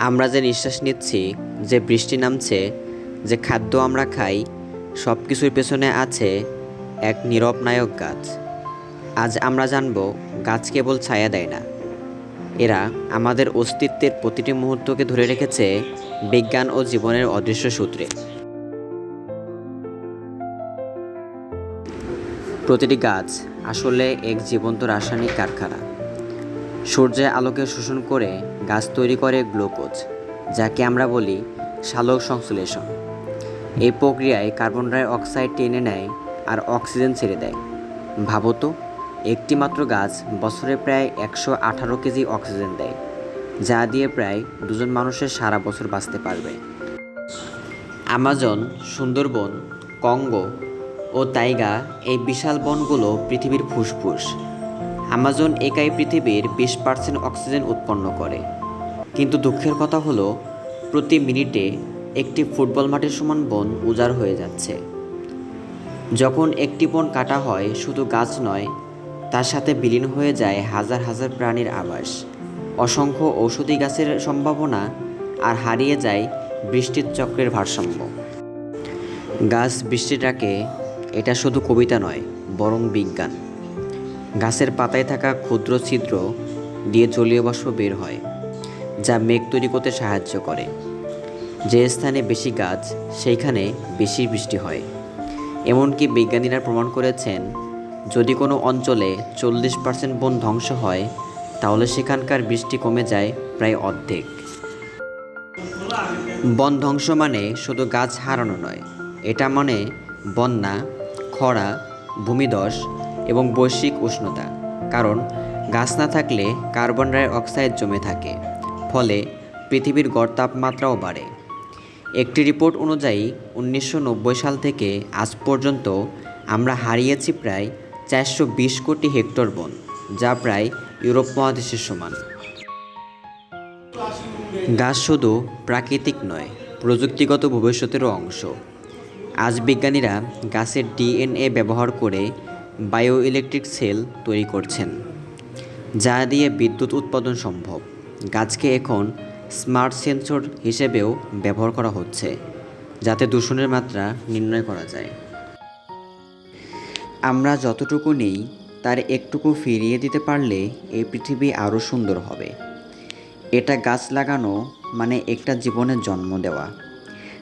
আমরা যে নিঃশ্বাস নিচ্ছি, যে বৃষ্টি নামছে, যে খাদ্য আমরা খাই সব কিছুর পেছনে আছে এক নীরব নায়ক গাছ। আজ আমরা জানব, গাছ কেবল ছায়া দেয় না। এরা আমাদের অস্তিত্বের প্রতিটি মুহূর্তকে ধরে রেখেছে বিজ্ঞান ও জীবনের অদৃশ্য সূত্রে। প্রতিটি গাছ আসলে এক জীবন্ত রাসায়নিক কারখানা। সূর্যের আলোকে শোষণ করে গাছ তৈরি করে গ্লুকোজ, যাকে আমরা বলি সালোক সংশ্লেষণ। এই প্রক্রিয়ায় কার্বন ডাই অক্সাইড টেনে নেয় আর অক্সিজেন ছেড়ে দেয়। ভাবো তো একটি মাত্র গাছ বছরে প্রায় একশো আঠারো কেজি অক্সিজেন দেয়, যা দিয়ে প্রায় দুজন মানুষের সারা বছর বাঁচতে পারবে। আমাজন, সুন্দরবন, কঙ্গো ও তাইগা এই বিশাল বনগুলো পৃথিবীর ফুসফুস। আমাজন একাই পৃথিবীর বিশ পার্সেন্ট অক্সিজেন উৎপন্ন করে। কিন্তু দুঃখের কথা হলো, প্রতি মিনিটে একটি ফুটবল মাঠের সমান বন উজাড় হয়ে যাচ্ছে। যখন একটি বন কাটা হয়, শুধু গাছ নয়, তার সাথে বিলীন হয়ে যায় হাজার হাজার প্রাণীর আবাস। অসংখ্য ঔষধি গাছের সম্ভাবনা আর হারিয়ে যায় বৃষ্টির চক্রের ভারসাম্য। গাছ বৃষ্টি ডাকে এটা শুধু কবিতা নয়, বরং বিজ্ঞান। গাছের পাতায় থাকা ক্ষুদ্র ছিদ্র দিয়ে জলীয় বাষ্প বের হয়, যা মেঘ তৈরি করতে সাহায্য করে। যে স্থানে বেশি গাছ, সেইখানে বেশি বৃষ্টি হয়। এমনকি বিজ্ঞানীরা প্রমাণ করেছেন, যদি কোনো অঞ্চলে চল্লিশ পার্সেন্ট বন ধ্বংস হয়, তাহলে সেখানকার বৃষ্টি কমে যায় প্রায় অর্ধেক। বন ধ্বংস মানে শুধু গাছ হারানো নয়, এটা মানে বন্যা, খরা, ভূমিধস এবং বৈশ্বিক উষ্ণতা, কারণ গাছ না থাকলে কার্বন ডাই অক্সাইড জমে থাকে, ফলে পৃথিবীর গড় তাপমাত্রাও বাড়ে। একটি রিপোর্ট অনুযায়ী, উনিশশো নব্বই সাল থেকে আজ পর্যন্ত আমরা হারিয়েছি প্রায় চারশো বিশ কোটি হেক্টর বন, যা প্রায় ইউরোপ মহাদেশের সমান। গাছ শুধু প্রাকৃতিক নয়, প্রযুক্তিগত ভবিষ্যতেরও অংশ। আজ বিজ্ঞানীরা গাছের ডিএনএ ব্যবহার করে বায়ো ইলেকট্রিক সেল তৈরি করছেন, যা দিয়ে বিদ্যুৎ উৎপাদন সম্ভব। গাছকে এখন স্মার্ট সেন্সর হিসেবেও ব্যবহার করা হচ্ছে, যাতে দূষণের মাত্রা নির্ণয় করা যায়। আমরা যতটুকু নেই, তার একটুকু ফিরিয়ে দিতে পারলে এই পৃথিবী আরও সুন্দর হবে। এটা গাছ লাগানো মানে একটা জীবনের জন্ম দেওয়া।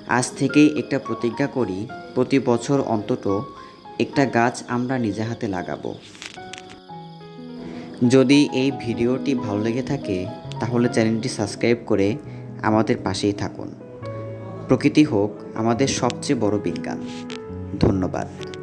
আজ থেকেই একটা প্রতিজ্ঞা করি, প্রতি বছর অন্তত একটা গাছ আমরা নিজে হাতে লাগাবো। যদি এই ভিডিওটি ভালো লেগে থাকে, তাহলে চ্যানেলটি সাবস্ক্রাইব করে আমাদের পাশেই থাকুন। প্রকৃতি হোক আমাদের সবচেয়ে বড় বিজ্ঞান। ধন্যবাদ।